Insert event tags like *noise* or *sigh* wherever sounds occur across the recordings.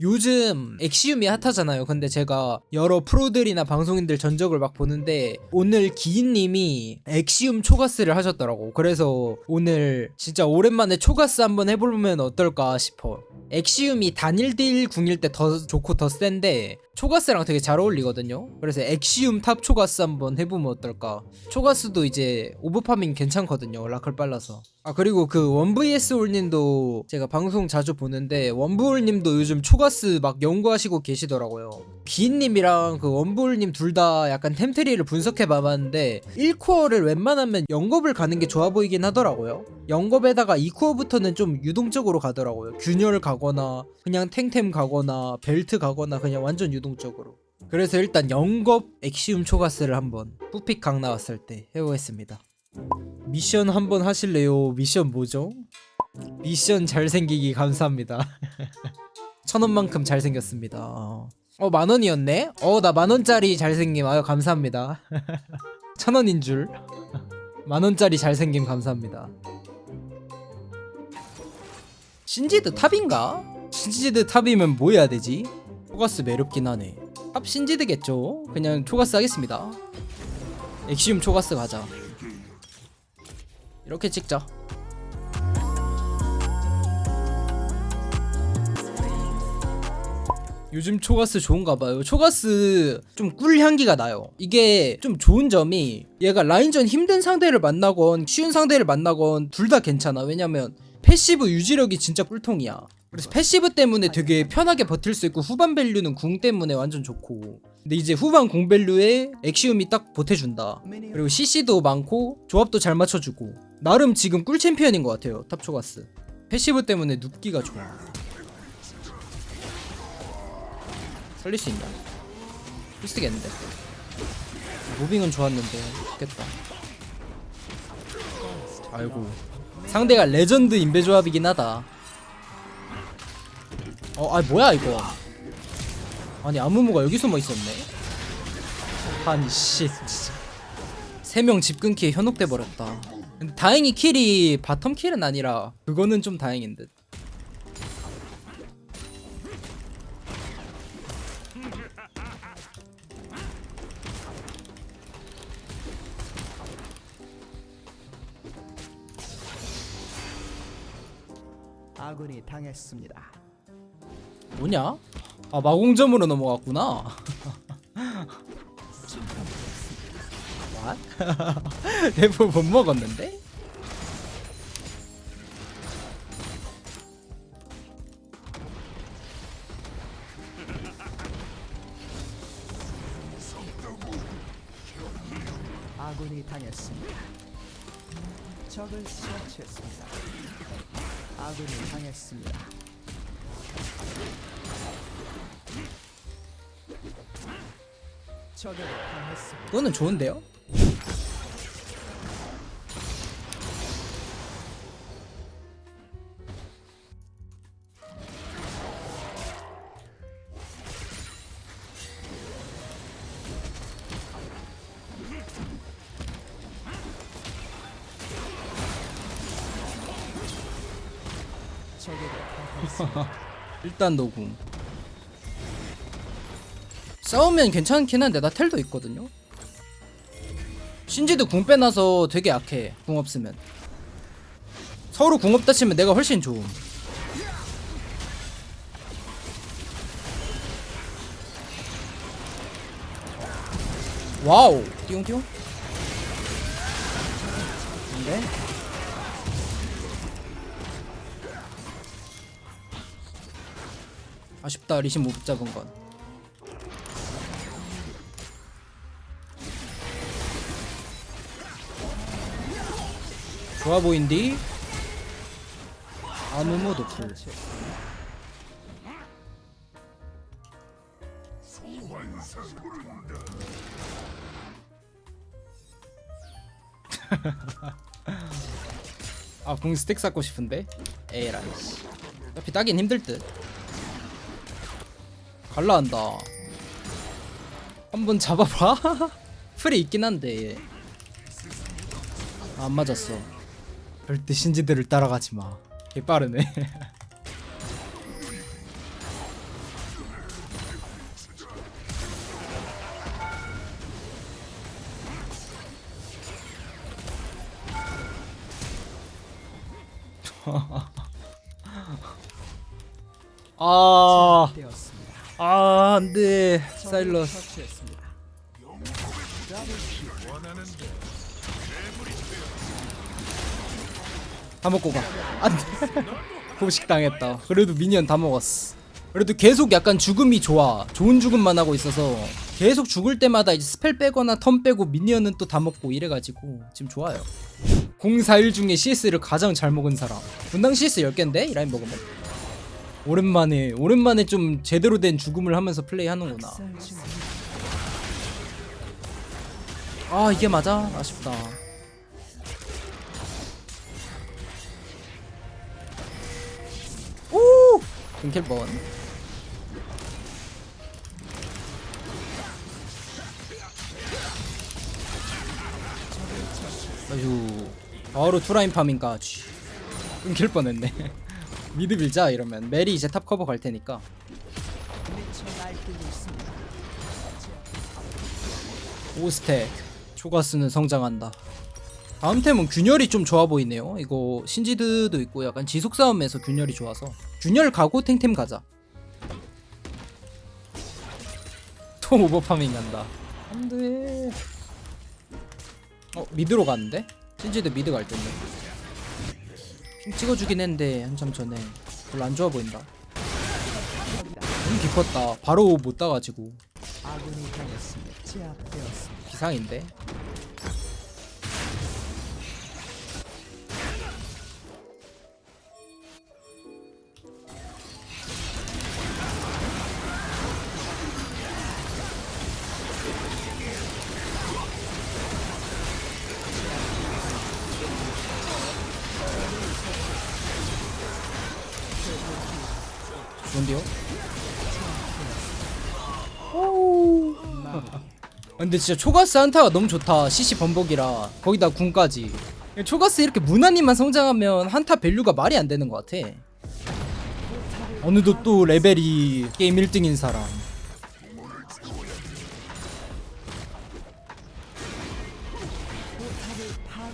요즘 엑시움이 핫하잖아요. 근데 제가 여러 프로들이나 방송인들 전적을 막 보는데 오늘 기인님이 엑시움 초가스를 하셨더라고. 그래서 오늘 진짜 오랜만에 초가스 한번 해보면 어떨까 싶어. 엑시움이 단일 딜 궁일 때 더 좋고 더 센데 초가스랑 되게 잘 어울리거든요. 그래서 엑시움 탑 초가스 한번 해보면 어떨까. 초가스도 이제 오버파밍 괜찮거든요. 라클 빨라서. 아 그리고 그 원VS 올님도 제가 방송 자주 보는데 원브올님도 요즘 초가스 막 연구하시고 계시더라고요. 기인님이랑 그 원브올님 둘 다 약간 템트리를 분석해 봐봤는데 1코어를 웬만하면 영겁을 가는 게 좋아 보이긴 하더라고요. 영겁에다가 2코어부터는 좀 유동적으로 가더라고요. 균열 가거나 그냥 탱템 가거나 벨트 가거나 그냥 완전 유동적으로. 그래서 일단 영겁 엑시움 초가스를 한번 뿌픽 강 나왔을 때 해보겠습니다. 미션 한번 하실래요? 미션 뭐죠? 미션 잘생기기 감사합니다. *laughs* 천 원만큼 잘생겼습니다. 어, 만 원이었네? 어, 나 만 원짜리 잘생김. 아유, 감사합니다. *laughs* 천 원인 줄. 만 원짜리 잘생김 감사합니다. 신지드 탑인가? 신지드 탑이면 뭐 해야 되지? 초가스 매력긴 하네. 탑 신지드겠죠? 그냥 초가스 하겠습니다. 엑시움 초가스 가자. 이렇게 찍자. 요즘 초가스 좋은가 봐요. 초가스 좀 꿀 향기가 나요. 이게 좀 좋은 점이 얘가 라인전 힘든 상대를 만나건 쉬운 상대를 만나건 둘 다 괜찮아. 왜냐면 패시브 유지력이 진짜 꿀통이야. 그래서 패시브 때문에 되게 편하게 버틸 수 있고 후반 밸류는 궁 때문에 완전 좋고 근데 이제 후반 공 밸류에 엑시움이 딱 보태준다 그리고 CC도 많고 조합도 잘 맞춰주고 나름 지금 꿀 챔피언인 것 같아요 탑초가스 패시브 때문에 눕기가 좋아 살릴 수 있나? 필수겠는데 무빙은 좋았는데 좋겠다 아이고 상대가 레전드 인베 조합이긴 하다 어, 아 뭐야 이거? 아니 아무무가 여기 숨어 있었네. 아니 씨. 세명 집 끊기에 현혹돼 버렸다. 다행히 킬이 바텀 킬은 아니라 그거는 좀 다행인 듯. 아군이 당했습니다. 뭐냐? 아 마공점으로 넘어갔구나. *laughs* *laughs* 대포 못 먹었는데? 이거는 좋은데요? *laughs* 일단 노궁 싸우면 괜찮긴 한데 나 텔도 있거든요. 신지도 궁 빼놔서 되게 약해 궁 없으면. 서로 궁 없다 치면 내가 훨씬 좋음. 와우 띠용띠용? 근데? 아쉽다 리신 못 잡은 건 좋아 보인디? 아무모 도플 아궁 스택 쌓고 싶은데? 에라이 어차피 따긴 힘들 듯. 갈라한다. 한번 잡아봐. *laughs* 풀이 있긴 한데 안 맞았어 절대 신지들을 따라가지 마. 개 빠르네. *laughs* 아, 아, 안 돼. 사일러스. 다 먹고 가. 안 돼. 포식 당했다. 그래도 미니언 다 먹었어. 그래도 계속 약간 죽음이 좋아. 좋은 죽음만 하고 있어서 계속 죽을 때마다 이제 스펠 빼거나 턴 빼고 미니언은 또 다 먹고 이래가지고 지금 좋아요. 041 중에 CS를 가장 잘 먹은 사람. 분당 CS 10개인데? 이 라인 먹으면. 오랜만에, 오랜만에 좀 제대로 된 죽음을 하면서 플레이 하는구나. 아, 이게 맞아? 아쉽다. 오! 금킬 번. 아유, 바로 투라인 파밍까지. 끊길 뻔했네. *laughs* 미드 밀자 이러면 메리 이제 탑 커버 갈 테니까. 5스택 초가스는 성장한다 다음 템은 균열이 좀 좋아 보이네요. 이거 신지드도 있고 약간 지속 싸움에서 균열이 좋아서. 균열 가고 탱템 가자. *laughs* 또 오버파밍 간다. 안돼. 어 미드로 갔는데? 신지드 미드 갈 텐데. 핑 찍어주긴 했는데 한참 전에 별로 안 좋아 보인다. 너무 깊었다. 바로 못 따가지고. 비상인데 좋은데요? 근데 진짜 초가스 한타가 너무 좋다. CC 번복이라 거기다 궁까지. 초가스 이렇게 무난히만 성장하면 한타 밸류가 말이 안 되는 것 같아. 어느덧 또 레벨이 게임 1등인 사람.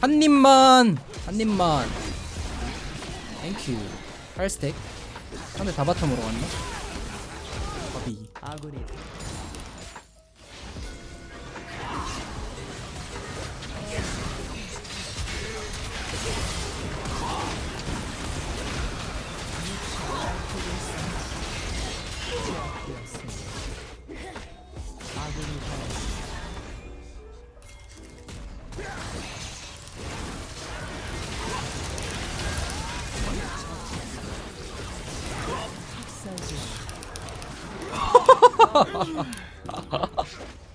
한 입만, 한 입만. 땡큐. 8스택. 상대 다 바텀으로 갔나? 바비. 아군이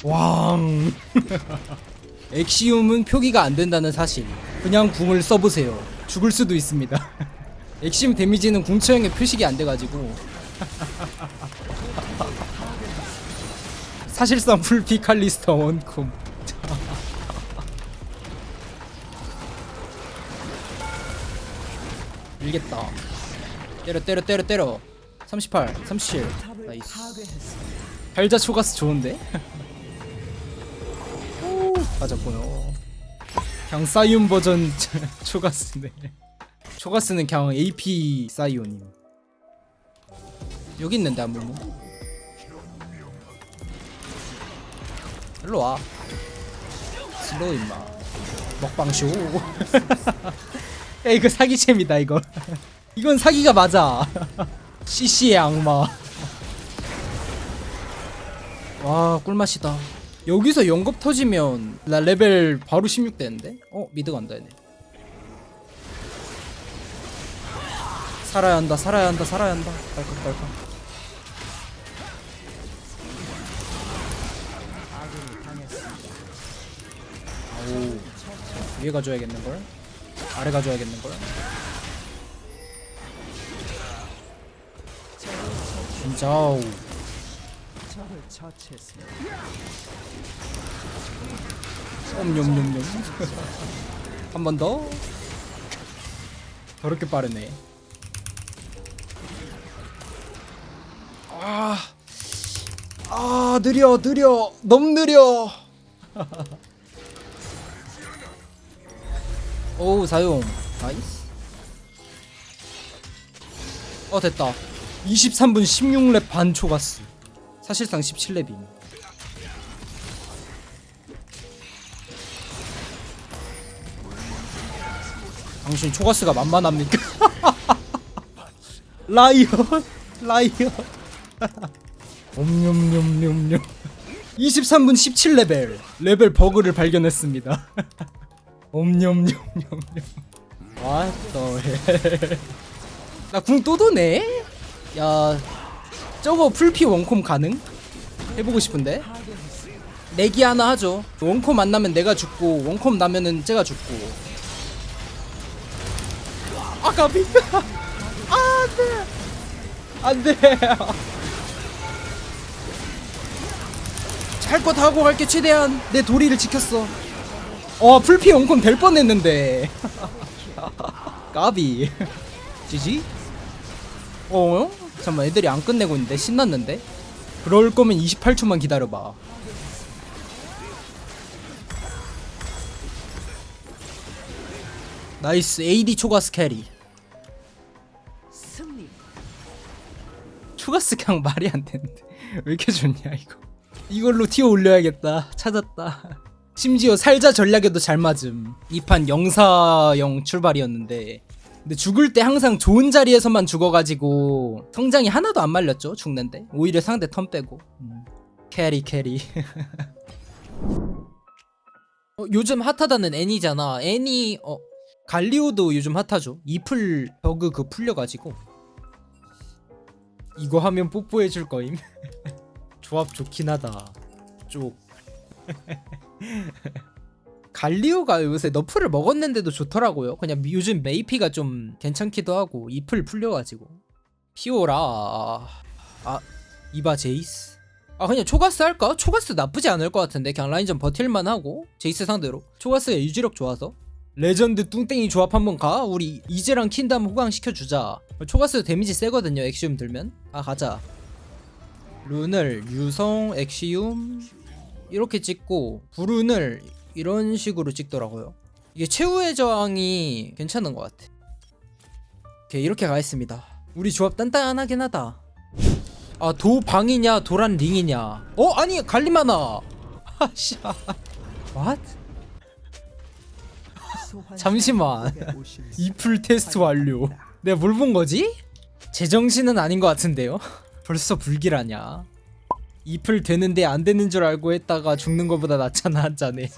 왕. 엑시움은 표기가 안 된다는 사실. 그냥 궁을 써보세요. 죽을 수도 있습니다. 엑시움 데미지는 궁 처형에 표식이 안 돼가지고. 사실상 풀피 칼리스터 원콤. 밀겠다. 때려 때려 때려 때려. 38, 37. 탑을 나이스. 별자 초가스 좋은데? 오, 맞았고요. 그냥 사이온 버전 *laughs* 초가스네. 초가스는 그냥 AP 사이온임. 여기 있는데 아무무. 일로 와. 슬로우 임마. 먹방 쇼. 야 이거 사기챔이다 *laughs* 이거. 이건 사기가 맞아. *laughs* CC의 악마. 와 꿀맛이다 여기서 영겁 터지면 나 레벨 바로 16 되는데? 어 미드 간다 얘네 살아야 한다 살아야 한다 살아야 한다 당했습니다. 아오 위에 가줘야겠는걸? 아래 가줘야겠는걸? 진짜 오 적을 처치했습니다. 엄냠냠냠 한번 더. 더럽게 빠르네. 아, 아 느려 느려. 너무 느려. *laughs* 오 사용. 나이스. 어 됐다. 23분 16렙 반 초가스 사실상 17렙임. 당신 초가스가 만만합니까? *laughs* 라이언 라이언. 옴뇸뇸뇸뇸 23분 17레벨 레벨 버그를 발견했습니다. 옴뇸뇸뇸뇸 the hell 나궁 또 도네? 야 저거 풀피 원콤 가능? 해보고 싶은데? 내기 하나 하죠. 원콤 만나면 내가 죽고 원콤 나면은 제가 죽고. *laughs* 아 까비 아 안돼! 안돼! 다 하고 갈게 최대한 내 도리를 지켰어. 어 풀피 원콤 될 뻔했는데. *laughs* 까비. *laughs* 지지? 어? 잠깐만 애들이 안 끝내고 있는데? 신났는데? 그럴 거면 28초만 기다려봐. 나이스 AD 초가스 캐리. 초가스 그냥 말이 안 되는데. *laughs* 왜 이렇게 좋냐 이거. 이걸로 티어 올려야겠다. 찾았다. *laughs* 심지어 살자 전략에도 잘 맞음. 이판 영사형 출발이었는데 근데 죽을 때 항상 좋은 자리에서만 죽어가지고 성장이 하나도 안 말렸죠 죽는데 오히려 상대 턴 빼고 음. 캐리 캐리 *laughs* 어, 요즘 핫하다는 애니잖아 애니 어 갈리오도 요즘 핫하죠 이플 버그 그 풀려가지고 이거 하면 뽀뽀해 줄 거임. *laughs* 조합 좋긴 하다. 쪽. *laughs* 갈리오가 요새 너프를 먹었는데도 좋더라고요. 그냥 요즘 메이피가 좀 괜찮기도 하고 잎을 풀려가지고. 피오라. 아 이바 제이스. 아 그냥 초가스 할까? 초가스 나쁘지 않을 것 같은데 그냥 라인전 버틸만 하고 제이스 상대로 초가스가 유지력 좋아서 레전드 뚱땡이 조합 한번 가 우리 이제랑 킨담 호강 시켜주자 초가스 데미지 세거든요 엑시움 들면 아 가자 룬을 유성 엑시움 이렇게 찍고 불운을 이런 식으로 찍더라고요 이게 최후의 저항이 괜찮은 것 같아 오케이 이렇게 가겠습니다 우리 조합 단단하긴 하다 아 도방이냐 도란 링이냐 어 아니 갈리마나 *laughs* 아씨 what? 잠시만. *laughs* 이풀 테스트 완료. 내가 뭘 본 거지? 제정신은 아닌 것 같은데요? *laughs* 벌써 불길하냐? 이풀 되는데 안 되는 줄 알고 했다가 죽는 것보다 낫잖아 한 잔에.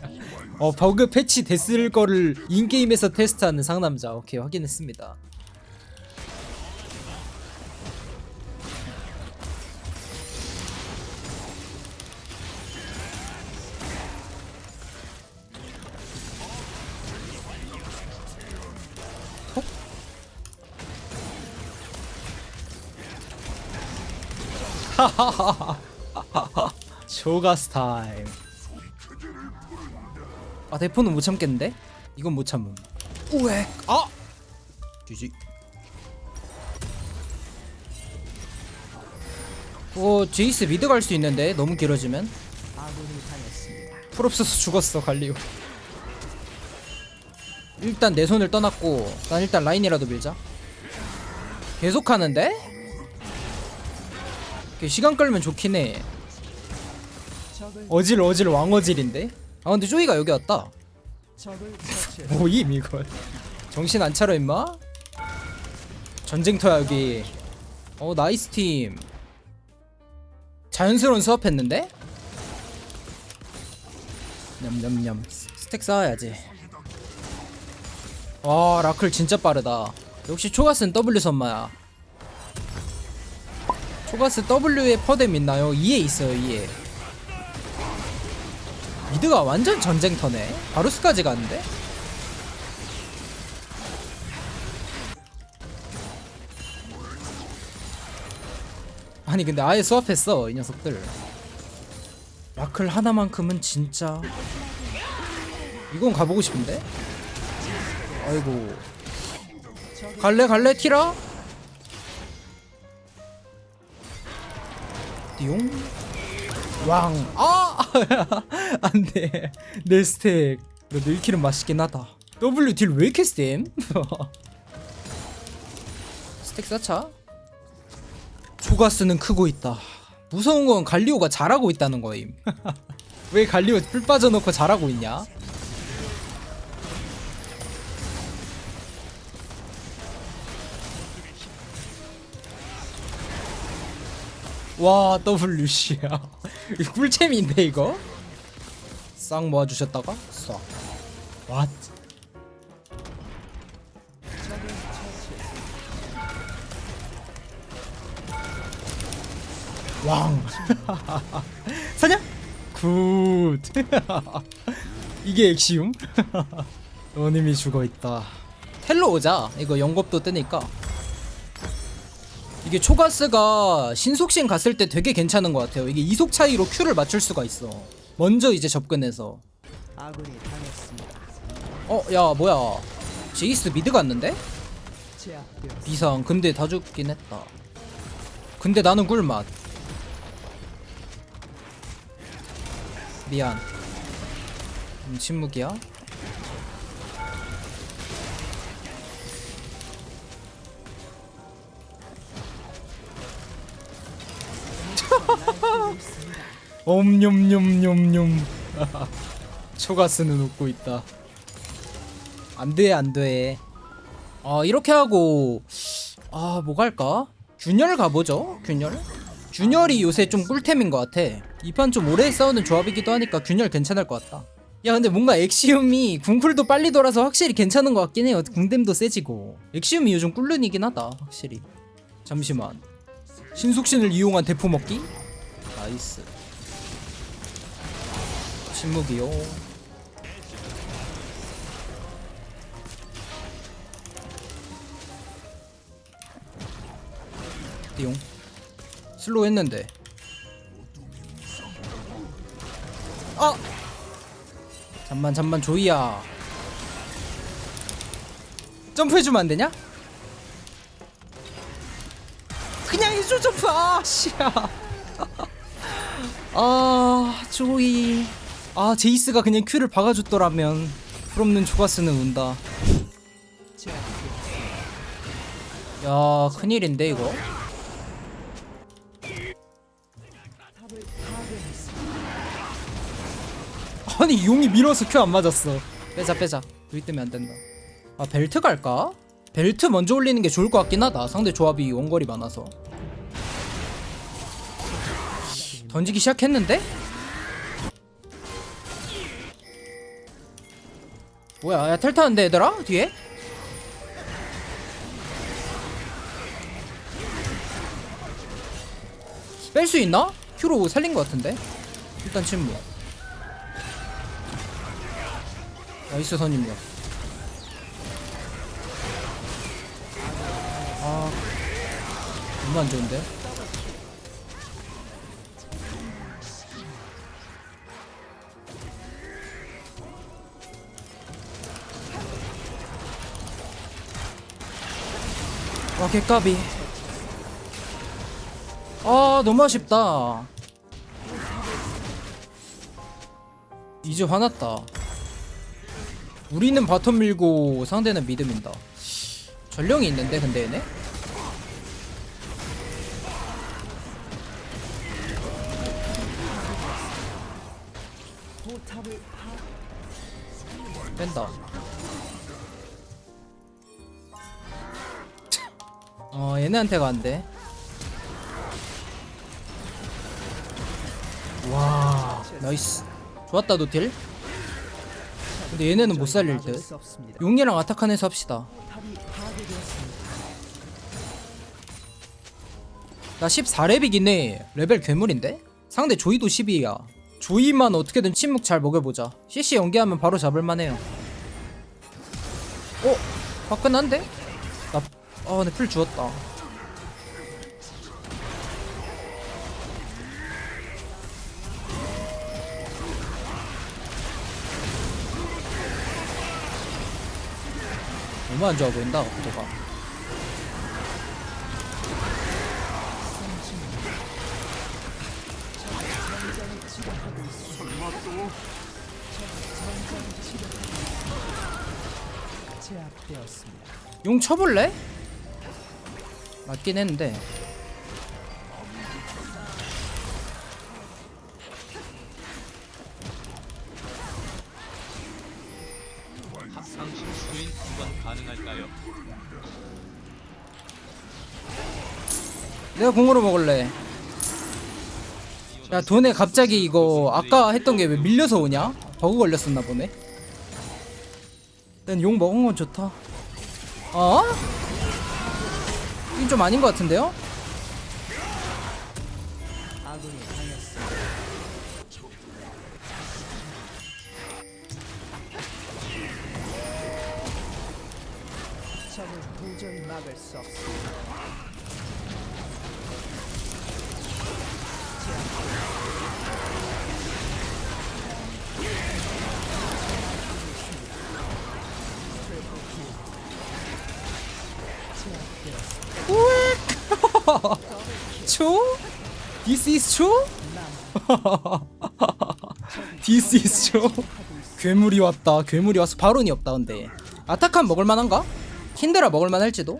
어 버그 패치 됐을 거를 인게임에서 테스트하는 상남자. 오케이 확인했습니다. *laughs* *laughs* 조가스 타임. 아 대포는 못 참겠는데? 이건 못 참음. 우엑. 아. 주지. 어 제이스 미드 갈 수 있는데 너무 길어지면 당했습니다. 풀없어서 죽었어 갈리오. 일단 내 손을 떠났고 난 일단 라인이라도 밀자. 계속 하는데? 시간 끌면 좋긴 해. 어질 어질 왕어질인데? 아 근데 쪼이가 여기 왔다. 뭐임 이걸 정신 안 차려 임마? 전쟁터야 여기 어 나이스 팀 자연스러운 수업했는데? 냠냠냠 스택 쌓아야지 와 라클 진짜 빠르다 역시 초가스는 W 선마야 초가스 W에 퍼뎀 있나요? 2에 있어요 2에 미드가 완전 전쟁터네. 바루스까지 갔는데? 아니 근데 아예 수업했어 이 녀석들. 라클 하나만큼은 진짜 이건 가보고 싶은데? 아이고 갈래 갈래 티라? 띠용 왕. 아! 안 돼. 내 스택. 너 늙기는 맛있긴 하다. W 딜 왜 이렇게 쌤? *laughs* 스택 쌓자. 초가스는 크고 있다. 무서운 건 갈리오가 잘하고 있다는 거임. *laughs* 왜 갈리오 뿔 빠져놓고 잘하고 있냐? 와 WC야 꿀잼인데 이거? 싹 모아주셨다가 싹 왓? 왕 *laughs* 사냐? 굿 *laughs* 이게 엑시움? *laughs* 너님이 죽어있다 텔로 오자 이거 연겁도 뜨니까 이게 초가스가 신속신 갔을 때 되게 괜찮은 것 같아요. 이게 이속 차이로 Q를 맞출 수가 있어. 먼저 이제 접근해서. 아군이 당했습니다. 어 야 뭐야. 제이스 미드 갔는데? 제압되었습니다. 비상. 근데 다 죽긴 했다. 근데 나는 꿀맛. 미안. 음, 침묵이야 엄뇸뇸뇸뇸 *laughs* 초가스는 웃고 있다. 안돼 안돼. 아 이렇게 하고 아 뭐 갈까? 균열 가보죠 균열 균열이 요새 좀 꿀템인 것 같아. 이 판 좀 오래 싸우는 조합이기도 하니까 균열 괜찮을 것 같다. 야 근데 뭔가 엑시움이 궁쿨도 빨리 돌아서 확실히 괜찮은 것 같긴 해요 궁댐도 세지고. 엑시움이 요즘 꿀른이긴 하다 확실히. 잠시만. 신속신을 이용한 대포 먹기? 나이스 침묵이요. 띠용. 슬로우 했는데. 아! 잠만 잠만 조이야. 점프해주면 안 되냐? 그냥 해줘 점프. 아 씨야. *laughs* 아 조이 아 제이스가 그냥 큐를 박아줬더라면 풀없는 초가스는 운다. 야 큰일인데 이거. 아니 용이 밀어서 큐 안 맞았어 빼자 빼자 때문에 안 된다 아 벨트 갈까? 벨트 먼저 올리는 게 좋을 것 같긴 하다 상대 조합이 원거리 많아서 던지기 시작했는데? 뭐야 야 텔타는데 얘들아? 뒤에? 뺄 수 있나? 큐로 살린 것 같은데? 일단 침묵 나이스 선임력 아 너무 안 좋은데 와 개까비. 아 너무 아쉽다. 이제 화났다. 우리는 바텀 밀고 상대는 미드 민다. 전령이 있는데 근데 얘네? 뺀다 어 얘네한테가 안돼 와 나이스 좋았다 노틸 근데 얘네는 못 살릴 듯. 용이랑 아타칸에서 합시다. 나 14렙이긴 해 레벨 괴물인데? 상대 조이도 12야 조이만 어떻게든 침묵 잘 먹여보자 CC 연계하면 바로 잡을만해요 어? 화끈한데? 나.. 아 근데 풀 주웠다 너무 안 좋아 보인다 저가 제압되었습니다. 용 쳐볼래? 맞긴 했는데. 내가 공으로 먹을래. 야 돈에 갑자기 이거 아까 했던 게 왜 밀려서 오냐? 버그 걸렸었나 보네. 일단 용 먹은 건 좋다. 어? 이건 좀 아닌 것 같은데요? 적을 도저히 막을 수 없습 Is true? 괴물이 왔다. 괴물이 와서 바론이 없다. 근데 아타칸 먹을 만한가? 킨데라 먹을 만할지도.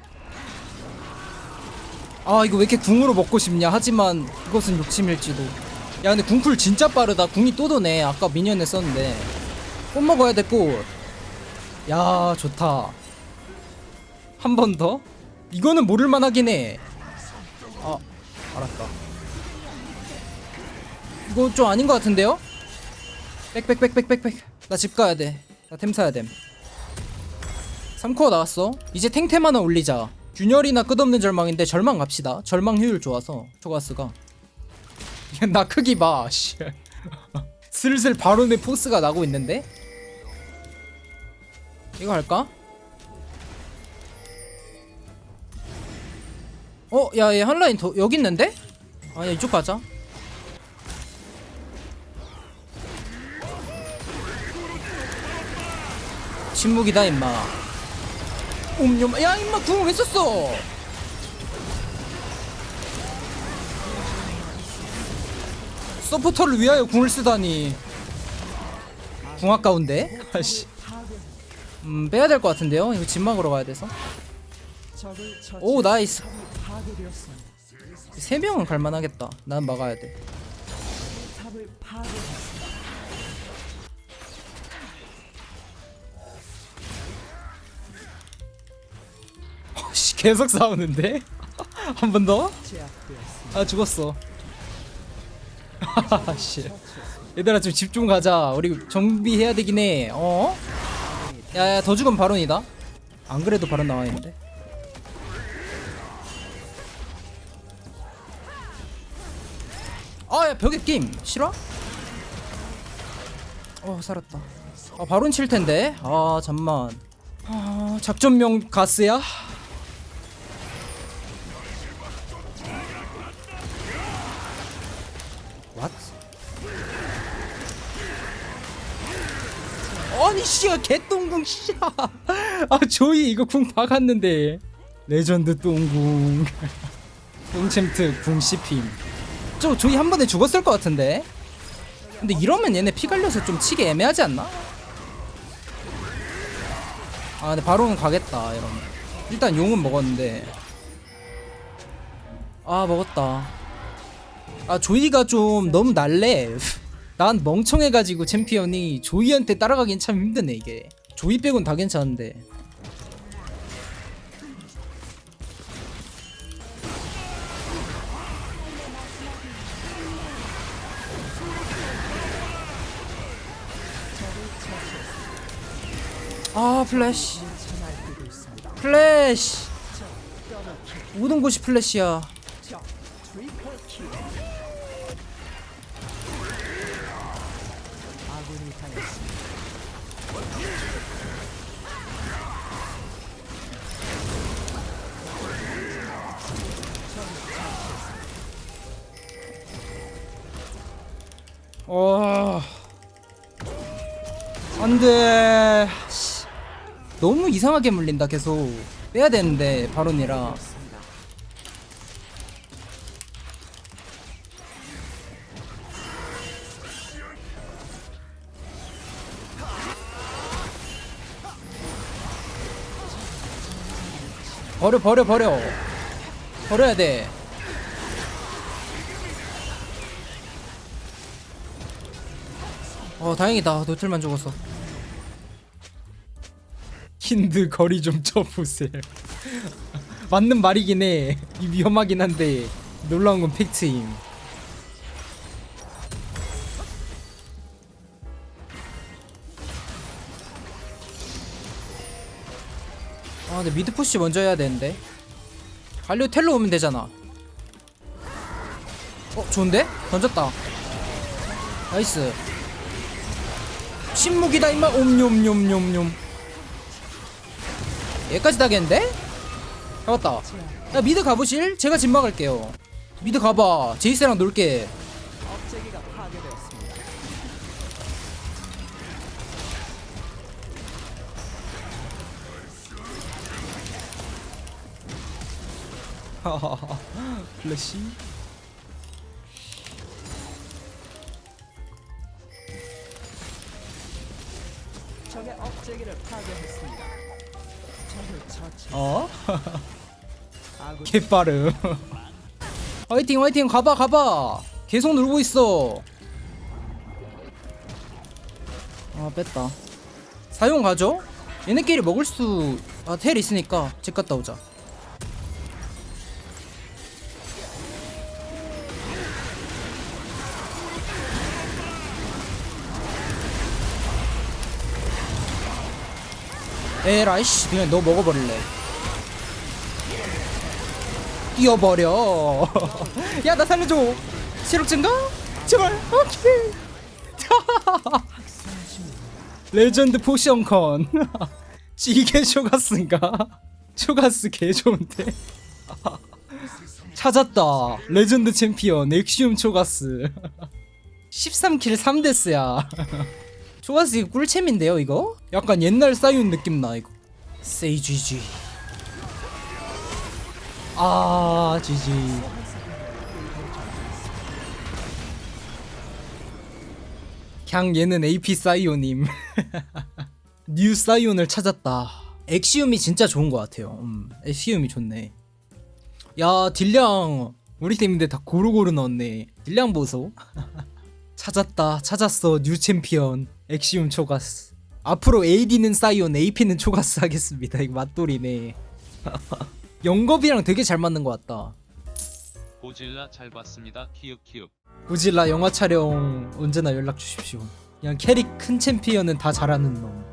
아 이거 왜 이렇게 궁으로 먹고 싶냐? 하지만 이것은 욕심일지도. 야 근데 궁풀 진짜 빠르다. 궁이 또 도네. 아까 미니언에 썼는데 꽃 먹어야 돼 꽃. 야 좋다. 한 번 더? 이거는 모를 만하긴 해. 아 알았다 이거 좀 아닌 것 같은데요? 빽빽빽빽빽빽 나집 가야 돼나 템 사야 됨. 3코어 나왔어. 이제 탱템 하나 올리자. 균열이나 끝없는 절망인데 절망 갑시다. 절망 효율 좋아서. 초가스가. 야, 나 크기 봐 씨. *laughs* 슬슬 바론의 포스가 나고 있는데? 이거 할까? 어, 야, 얘 한라인 더 여기 있는데? 아, 야, 이쪽 가자. 침묵이다, 임마. 옴뇸, 야, 임마, 궁을 왜 썼어? 서포터를 위하여 궁을 쓰다니. 궁 아까운데? *laughs* 아씨. 음, 빼야 될 것 같은데요? 이거 집 막으러 가야 돼서. 오, 나이스. 파괴되었습니다. 세 명은 갈만하겠다. 난 막아야 돼. 계속 싸우는데? *laughs* 한 번 더? 아 죽었어. *laughs* 씨. 얘들아 좀 집 좀 가자. 우리 정비해야 되긴 해. 어? 야야 더 죽으면 바론이다. 안 그래도 바론 나와 있는데. 아야 벽에 게임 싫어? 어 살았다. 아 바론 칠 텐데. 아 잠만. 아 작전명 가스야? 씨야 개똥궁 씨야. 아 조이 이거 궁 박았는데. 레전드 똥궁. 똥챔트 궁 씹힘. 저 조이 한 번에 죽었을 것 같은데? 근데 이러면 얘네 피 갈려서 좀 치기 애매하지 않나? 아 근데 바로는 가겠다 이러면. 일단 용은 먹었는데. 아 먹었다. 아 조이가 좀 너무 날래 난 멍청해가지고 챔피언이 조이한테 따라가긴 참 힘드네 이게. 조이 빼곤 다 괜찮은데. 아 플래시. 플래시. 모든 곳이 플래시야 어... 안돼 씨. 너무 이상하게 물린다 계속 빼야 되는데 바론이라. 버려 버려 버려 버려야 돼 어 다행이다. 노틀만 죽었어 힌드 거리 좀 쳐보세요. *laughs* 맞는 말이긴 해이 위험하긴 한데 놀라운 건 팩트임. 아 근데 미드 푸시 먼저 해야 되는데. 갈리오 텔로 오면 되잖아. 어 좋은데? 던졌다. 나이스 침묵이다 임마. 옴뇸뇸뇸뇸. 얘까지 다겠는데? 잡았다. 야 미드 가보실? 제가 집 막을게요. 미드 가봐. 제이스랑 놀게. *laughs* 플래시 업체기를 파괴했습니다. 처치. 어? 아군 개빠름 *laughs* 화이팅 화이팅 가봐 가봐 계속 놀고 있어 아 뺐다 사용 가죠? 얘네끼리 먹을 수... 아텔 있으니까 집 갔다 오자 에라이씨 그냥 너 먹어버릴래. 뛰어버려. *laughs* 야 나 살려줘. 체력 증가? 제발. 오케이. *laughs* 레전드 포션컨. *laughs* 이게 쇼가스인가? 쇼가스 개 좋은데. 찾았다. 레전드 챔피언 엑시움 초가스. 13킬 3데스야 초가스 꿀챔인데요 이거? 약간 옛날 싸이온 느낌 나 이거. 세이 GG 아 GG 그냥 얘는 AP 사이오님. *laughs* 뉴 사이온을 찾았다. 엑시움이 진짜 좋은 것 같아요. 음, 엑시움이 좋네. 야 딜량. 우리 팀인데 다 고루고루 넣었네. 딜량 보소. *laughs* 찾았다 찾았어 뉴 챔피언 엑시움 초가스 앞으로 AD는 사이온 AP는 초가스 하겠습니다 이거 맛돌이네 *laughs* 영겁이랑 되게 잘 맞는 것 같다 고질라 잘 봤습니다. 키읔 키읔. 고질라 영화 촬영 언제나 연락 주십시오. 그냥 캐릭 큰 챔피언은 다 잘하는 놈.